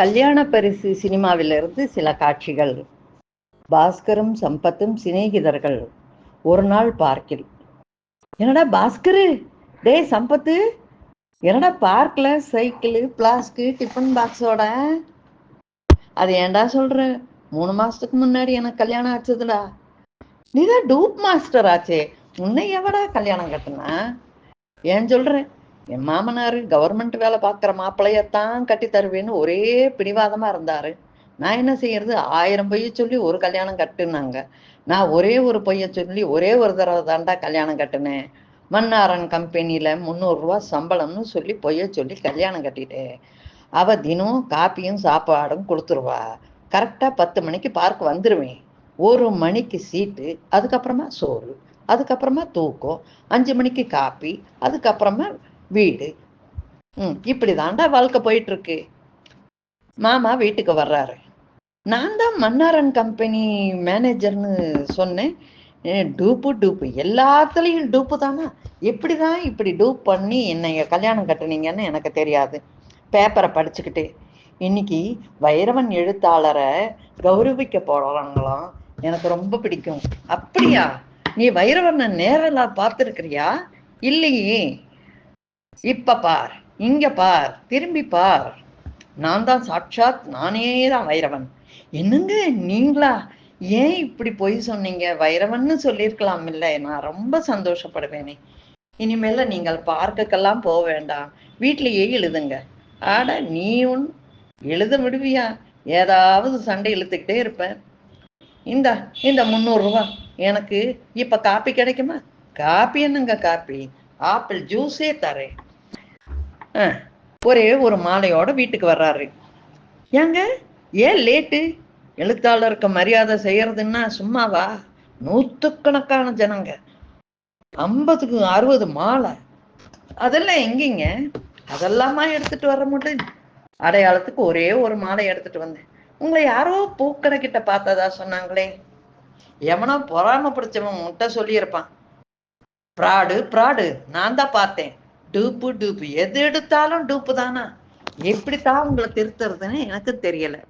கல்யாண பரிசு சினிமாவிலிருந்து சில காட்சிகள். பாஸ்கரும் சம்பத்தும் சிநேகிதர்கள் ஒரு நாள் பார்க்கில். என்னடா பாஸ்கரு? டேய் சம்பத்து என்னடா பார்க்கில் சைக்கிளு பிளாஸ்க்கு டிஃபன் பாக்ஸோட? அது ஏன்டா சொல்ற? மூணு மாசத்துக்கு முன்னாடி எனக்கு கல்யாணம் ஆச்சுதுடா. நீதான் டூப் மாஸ்டர் ஆச்சே உன்னை எவடா கல்யாணம் கட்டுனா? ஏன் சொல்றேன் என் மாமனார் கவர்மெண்ட் வேலை பார்க்குற மாப்பிள்ளையத்தான் கட்டி தருவேன்னு ஒரே பிடிவாதமாக இருந்தார். நான் என்ன செய்யறது? ஆயிரம் பொய்ய சொல்லி ஒரு கல்யாணம் கட்டுனாங்க. நான் ஒரே ஒரு பொய்ய சொல்லி ஒரே ஒரு தடவை தாண்டா கல்யாணம் கட்டினேன். மன்னாரன் கம்பெனியில் முந்நூறுரூவா சம்பளம்னு சொல்லி பொய்ய சொல்லி கல்யாணம் கட்டிட்டேன். அவள் தினம் காப்பியும் சாப்பாடும் கொடுத்துருவா. கரெக்டாக பத்து மணிக்கு பார்க் வந்துடுவேன் ஒரு மணிக்கு சீட்டு அதுக்கப்புறமா சோறு அதுக்கப்புறமா தூக்கம் அஞ்சு மணிக்கு காப்பி அதுக்கப்புறமா வீடு. ம் இப்படி தாண்டா வாழ்க்கை போயிட்டு இருக்கு மாமா வீட்டுக்கு வர்றாரு. நான் தான் மன்னாரன் கம்பெனி மேனேஜர்னு சொன்னேன். டூப்பு டூப்பு. எல்லாத்துலேயும் டூப்பு தானா? எப்படி தான் இப்படி டூப் பண்ணி என்னைய கல்யாணம் கட்டுனீங்கன்னு எனக்கு தெரியாது. பேப்பரை படிச்சுக்கிட்டு. இன்னைக்கு வைரவன் எழுத்தாளரை கௌரவிக்க போகிறாங்களாம் எனக்கு ரொம்ப பிடிக்கும். அப்படியா? நீ வைரவனை நேரில் பார்த்துருக்கிறியா? இல்லையே. இப்ப பார் இங்க பார் திரும்பி பார். நான் தான் சாட்சாத் நானே தான் வைரவன். என்னங்க நீங்களா? ஏன் இப்படி பொய் சொன்னீங்க? வைரவன்னு சொல்லியிருக்கலாம் இல்லை. நான் ரொம்ப சந்தோஷப்படுவேனே. இனிமேல நீங்கள் பார்க்குக்கெல்லாம் போக வேண்டாம். வீட்லேயே எழுதுங்க. ஆட நீ உன் எழுத விடுவியா? ஏதாவது சண்டை இழுத்துக்கிட்டே இருப்பேன். இந்த இந்த முந்நூறுரூவா எனக்கு இப்ப காப்பி கிடைக்குமா? காப்பி என்னங்க காப்பி? ஆப்பிள் ஜூஸே தரேன். ஒரே ஒரு மாலையோட வீட்டுக்கு வர்றாரு. ஏங்க ஏன் லேட்டு எழுத்தாளருக்கு மரியாதை செய்யறதுன்னா சும்மாவா? நூற்றுக்கணக்கான ஜனங்க. ஐம்பதுக்கு அறுபது மாலை. அதெல்லாம் எங்கேங்க? அதெல்லாமா எடுத்துட்டு வர முடியும் அடையாளத்துக்கு ஒரே ஒரு மாலை எடுத்துட்டு வந்தேன். உங்களை யாரோ பூக்கடை கிட்ட பார்த்ததா சொன்னாங்களே. எவனோ பொறாம பிடிச்சவன் முட்டை சொல்லியிருப்பான். ப்ராடு ப்ராடு நான் தான் பார்த்தேன். டூப்பு டூப்பு. எது எடுத்தாலும் டூப்பு தானா? எப்படித்தான் உங்களை திருத்துறதுன்னு எனக்கு தெரியல.